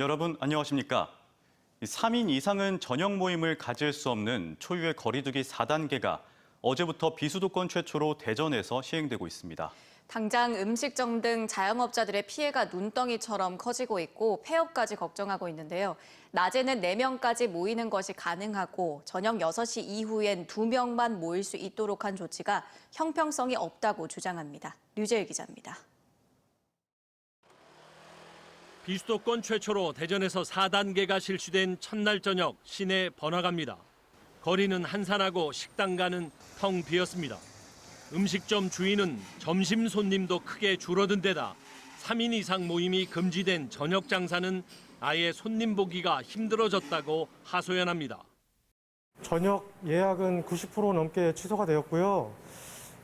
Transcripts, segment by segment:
여러분 안녕하십니까? 3인 이상은 저녁 모임을 가질 수 없는 초유의 거리두기 4단계가 어제부터 비수도권 최초로 대전에서 시행되고 있습니다. 당장 음식점 등 자영업자들의 피해가 눈덩이처럼 커지고 있고 폐업까지 걱정하고 있는데요. 낮에는 4명까지 모이는 것이 가능하고 저녁 6시 이후엔 2명만 모일 수 있도록 한 조치가 형평성이 없다고 주장합니다. 류재일 기자입니다. 비수도권 최초로 대전에서 4단계가 실시된 첫날 저녁 시내 번화가입니다. 거리는 한산하고 식당 가는 텅 비었습니다. 음식점 주인은 점심 손님도 크게 줄어든 데다 3인 이상 모임이 금지된 저녁 장사는 아예 손님 보기가 힘들어졌다고 하소연합니다. 저녁 예약은 90% 넘게 취소가 되었고요.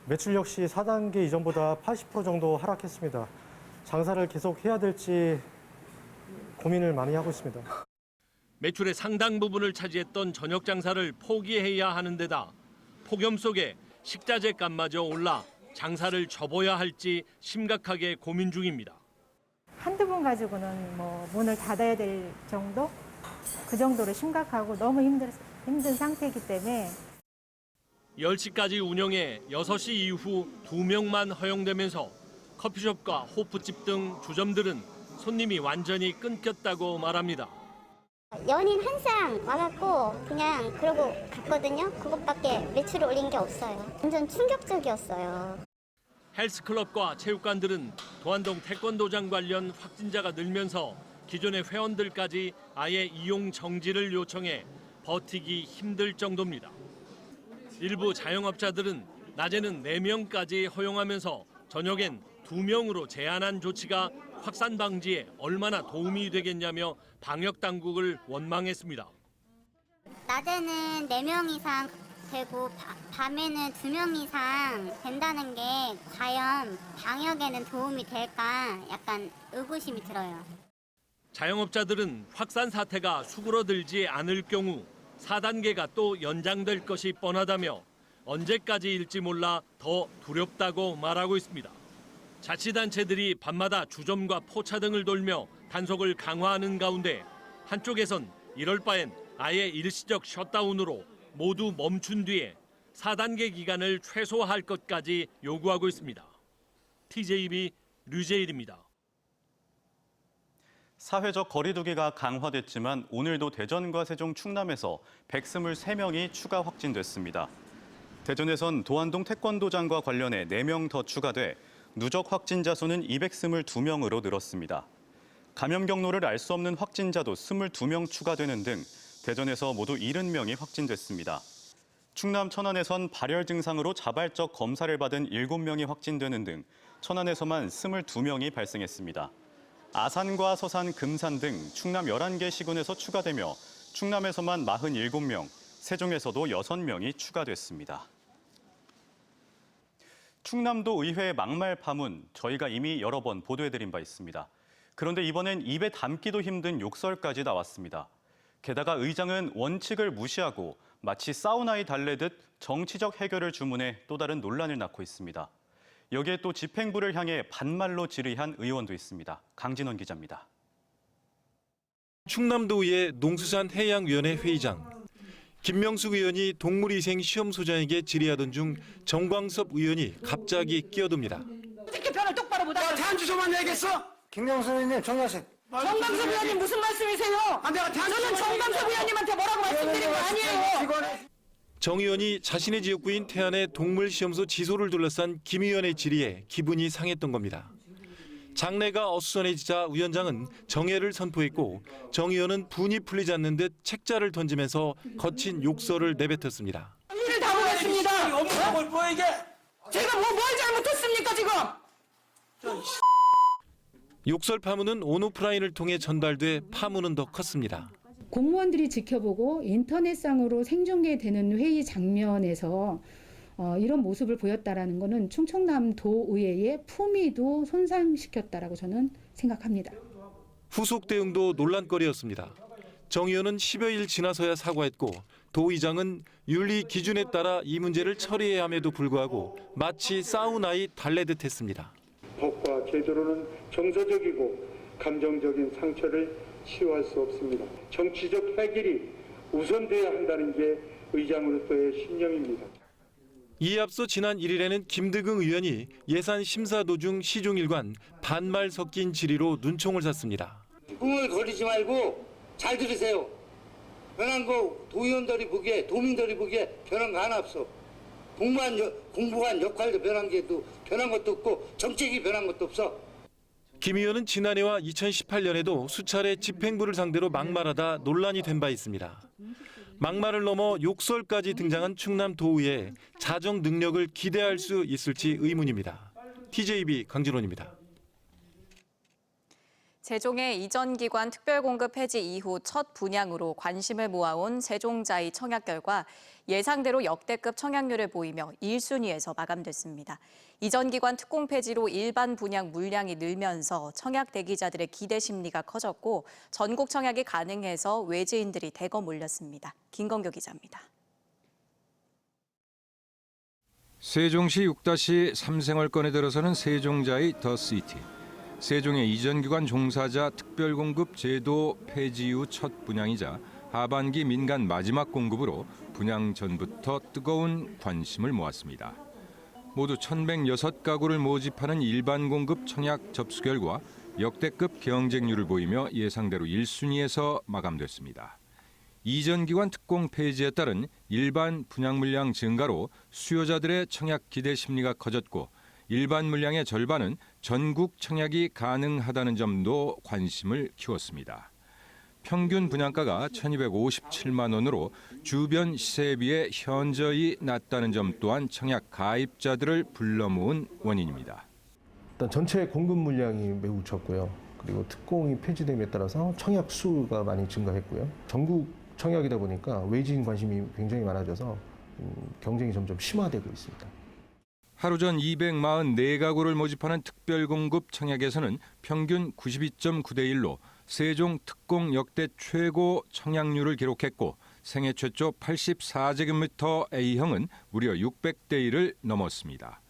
매출 역시 4단계 이전보다 80% 정도 하락했습니다. 장사를 계속 해야 될지 고민을 많이 하고 있습니다. 매출의 상당 부분을 차지했던 저녁 장사를 포기해야 하는 데다 폭염 속에 식자재 값마저 올라 장사를 접어야 할지 심각하게 고민 중입니다. 한두 번 가지고는 뭐 문을 닫아야 될 정도? 그 정도로 심각하고 너무 힘들, 힘든 상태이기 때문에 10시까지 운영해 6시 이후 2명만 허용되면서 커피숍과 호프집 등 주점들은 손님이 완전히 끊겼다고 말합니다. 연인 한쌍 와갖고 그냥 그러고 갔거든요. 그것밖에 매출 올린 게 없어요. 완전 충격적이었어요. 헬스클럽과 체육관들은 도안동 태권도장 관련 확진자가 늘면서 기존의 회원들까지 아예 이용 정지를 요청해 버티기 힘들 정도입니다. 일부 자영업자들은 낮에는 4명까지 허용하면서 저녁엔 2명으로 제한한 조치가 확산 방지에 얼마나 도움이 되겠냐며 방역 당국을 원망했습니다. 낮에는 4명 이상 되고 바- 밤에는 2명 이상 된다는 게 과연 방역에는 도움이 될까 약간 의구심이 들어요. 자영업자들은 확산 사태가 수그러들지 않을 경우 4단계가 또 연장될 것이 뻔하다며 언제까지일지 몰라 더 두렵다고 말하고 있습니다. 자치단체들이 밤마다 주점과 포차 등을 돌며 단속을 강화하는 가운데 한쪽에선 이럴 바엔 아예 일시적 셧다운으로 모두 멈춘 뒤에 4단계 기간을 최소화할 것까지 요구하고 있습니다. TJB 류재일입니다. 사회적 거리두기가 강화됐지만 오늘도 대전과 세종, 충남에서 123명이 추가 확진됐습니다. 대전에선 도안동 태권도장과 관련해 4명 더 추가돼 누적 확진자 수는 222명으로 늘었습니다. 감염 경로를 알 수 없는 확진자도 22명 추가되는 등 대전에서 모두 70명이 확진됐습니다. 충남 천안에선 발열 증상으로 자발적 검사를 받은 7명이 확진되는 등 천안에서만 22명이 발생했습니다. 아산과 서산, 금산 등 충남 11개 시군에서 추가되며 충남에서만 47명, 세종에서도 6명이 추가됐습니다. 충남도 의회 막말 파문 저희가 이미 여러 번 보도해드린 바 있습니다. 그런데 이번엔 입에 담기도 힘든 욕설까지 나왔습니다. 게다가 의장은 원칙을 무시하고 마치 사우나에 달래듯 정치적 해결을 주문해 또 다른 논란을 낳고 있습니다. 여기에 또 집행부를 향해 반말로 질의한 의원도 있습니다. 강진원 기자입니다. 충남도의회 농수산해양위원회 회의장 김명숙 의원이 동물위생 시험소장에게 질의하던 중 정광섭 의원이 갑자기 끼어듭니다. 어떻게 편을 똑바로 못 하겠어? 대한 주소만 내겠어? 김명수 의원님 정리하세요. 정강섭 의원님 무슨 말씀이세요? 아, 내가 저는 내겠어. 의원님한테 뭐라고 말씀드린 거 아니에요. 정 의원이 자신의 지역구인 태안의 동물시험소 지소를 둘러싼 김 의원의 질의에 기분이 상했던 겁니다. 장래가 어수선해지자 위원장은 정회를 선포했고 정 의원은 분이 풀리지 않는 듯 책자를 던지면서 거친 욕설을 내뱉었습니다. 일을 다 보겠습니다. 엄청 이게? 제가 뭐, 뭘 잘못했습니까 지금? 욕설 파문은 온오프라인을 통해 전달돼 파문은 더 컸습니다. 공무원들이 지켜보고 인터넷상으로 생중계되는 회의 장면에서 어, 이런 모습을 보였다라는 것은 충청남 도 의회의 품위도 손상시켰다라고 저는 생각합니다. 후속 대응도 논란거리였습니다. 정 의원은 10여일 지나서야 사과했고 도 의장은 윤리 기준에 따라 이 문제를 처리해야 함에도 불구하고 마치 사우나에 달래듯 했습니다. 법과 제도로는 정서적이고 감정적인 상처를 치유할 수 없습니다. 정치적 해결이 우선돼야 한다는 게 의장으로서의 신념입니다. 이에 앞서 지난 1일에는 김드긍 의원이 예산 심사 도중 시종일관 반말 섞인 질의로 눈총을 샀습니다. 꿈을 거리지 말고 잘 들으세요. 변한 거 도의원들이 보기에 도민들이 보기에 변한 거 하나 없어. 공부한 여- 공부한 역할도 변한 게도 변한 것도 없고 정책이 변한 것도 없어. 김 의원은 지난해와 2018년에도 수차례 집행부를 상대로 막말하다 논란이 된 바 있습니다. 막말을 넘어 욕설까지 등장한 충남 도의회 자정 능력을 기대할 수 있을지 의문입니다. TJB 강진원입니다. 세종의 이전 기관 특별공급 폐지 이후 첫 분양으로 관심을 모아온 세종자의 청약 결과 예상대로 역대급 청약률을 보이며 1순위에서 마감됐습니다. 이전 기관 특공 폐지로 일반 분양 물량이 늘면서 청약 대기자들의 기대 심리가 커졌고 전국 청약이 가능해서 외지인들이 대거 몰렸습니다. 김건교 기자입니다. 세종시 6-3 생활권에 들어서는 세종자의 더 시티. 세종의 이전 기관 종사자 특별공급 제도 폐지 후첫 분양이자 하반기 민간 마지막 공급으로 분양 전부터 뜨거운 관심을 모았습니다. 모두 1,106가구를 모집하는 일반 공급 청약 접수 결과 역대급 경쟁률을 보이며 예상대로 1순위에서 마감됐습니다. 이전 기관 특공 폐지에 따른 일반 분양 물량 증가로 수요자들의 청약 기대 심리가 커졌고 일반 물량의 절반은 전국 청약이 가능하다는 점도 관심을 키웠습니다. 평균 분양가가 1,257만 원으로 주변 시세에 비해 현저히 낮다는 점 또한 청약 가입자들을 불러 모은 원인입니다. 일단 전체 공급 물량이 매우 적고요. 그리고 특공이 폐지됨에 따라서 청약 수가 많이 증가했고요. 전국 청약이다 보니까 외지인 관심이 굉장히 많아져서 음, 경쟁이 점점 심화되고 있습니다. 하루 전 244가구를 모집하는 특별공급 청약에서는 평균 92.9대 1로 세종 특공 역대 최고 청약률을 기록했고 생애 최초 84제곱미터 A형은 무려 600대 1을 넘었습니다.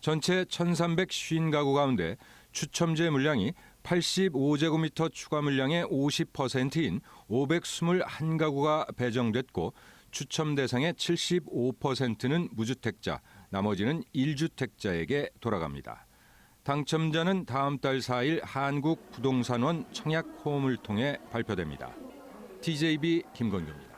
전체 1,350 가구 가운데 추첨제 물량이 85제곱미터 추가 물량의 50%인 521가구가 배정됐고 추첨 대상의 75%는 무주택자, 나머지는 1주택자에게 돌아갑니다. 당첨자는 다음 달 4일 한국부동산원 청약홈을 통해 발표됩니다. TJB 김건규입니다.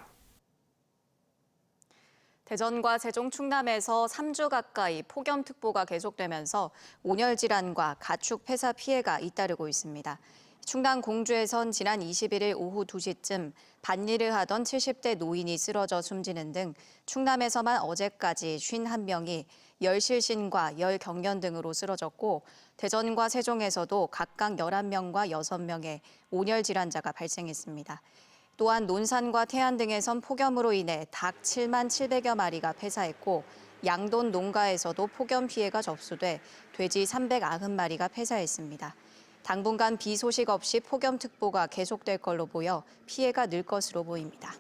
대전과 세종 충남에서 3주 가까이 폭염특보가 계속되면서 온열 질환과 가축 폐사 피해가 잇따르고 있습니다. 충남 공주에선 지난 21일 오후 2시쯤 밭일을 하던 70대 노인이 쓰러져 숨지는 등 충남에서만 어제까지 51명이 열실신과 열경련 등으로 쓰러졌고 대전과 세종에서도 각각 11명과 6명의 온열 질환자가 발생했습니다. 또한 논산과 태안 등에선 폭염으로 인해 닭 7만 700여 마리가 폐사했고 양돈 농가에서도 폭염 피해가 접수돼 돼지 390마리가 폐사했습니다. 당분간 비 소식 없이 폭염특보가 계속될 걸로 보여 피해가 늘 것으로 보입니다.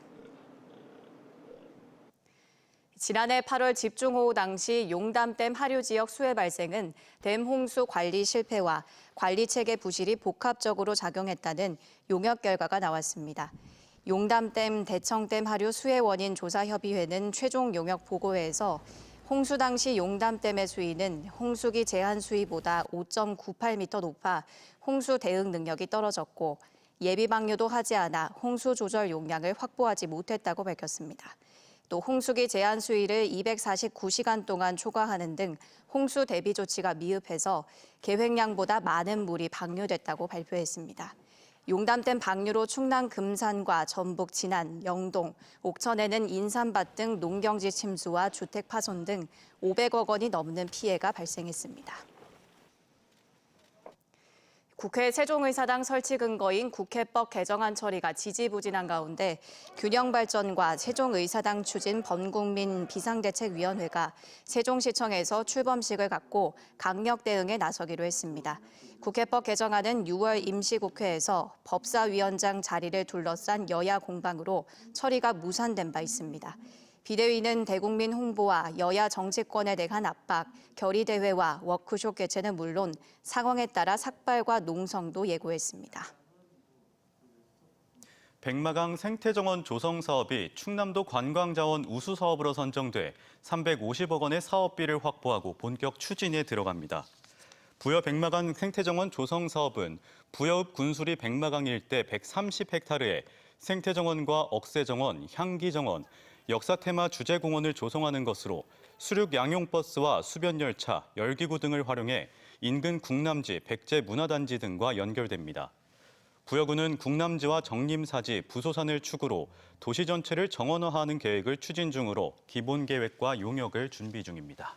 지난해 8월 집중호우 당시 용담댐 하류 지역 수해 발생은 댐 홍수 관리 실패와 관리 체계 부실이 복합적으로 작용했다는 용역 결과가 나왔습니다. 용담댐 대청댐 하류 수해 원인 조사 협의회는 최종 용역 보고회에서 홍수 당시 용담댐의 수위는 홍수기 제한 수위보다 5.98m 높아 홍수 대응 능력이 떨어졌고 예비 방류도 하지 않아 홍수 조절 용량을 확보하지 못했다고 밝혔습니다. 또 홍수기 제한 수위를 249시간 동안 초과하는 등 홍수 대비 조치가 미흡해서 계획량보다 많은 물이 방류됐다고 발표했습니다. 용담댐 방류로 충남 금산과 전북 진안, 영동, 옥천에는 인삼밭 등 농경지 침수와 주택 파손 등 500억 원이 넘는 피해가 발생했습니다. 국회 세종의사당 설치 근거인 국회법 개정안 처리가 지지부진한 가운데 균형 발전과 세종의사당 추진 범국민 비상대책위원회가 세종시청에서 출범식을 갖고 강력 대응에 나서기로 했습니다. 국회법 개정안은 6월 임시국회에서 법사위원장 자리를 둘러싼 여야 공방으로 처리가 무산된 바 있습니다. 비대위는 대국민 홍보와 여야 정치권에 대한 압박, 결의대회와 워크숍 개최는 물론 상황에 따라 삭발과 농성도 예고했습니다. 백마강 생태정원 조성 사업이 충남도 관광자원 우수 사업으로 선정돼 350억 원의 사업비를 확보하고 본격 추진에 들어갑니다. 부여 백마강 생태정원 조성 사업은 부여읍 군수리 백마강 일대 130헥타르에 생태정원과 억새정원, 향기정원, 역사 테마 주제 공원을 조성하는 것으로 수륙 양용 버스와 수변 열차, 열기구 등을 활용해 인근 국남지, 백제 문화단지 등과 연결됩니다. 부여구는 국남지와 정림사지, 부소산을 축으로 도시 전체를 정원화하는 계획을 추진 중으로 기본 계획과 용역을 준비 중입니다.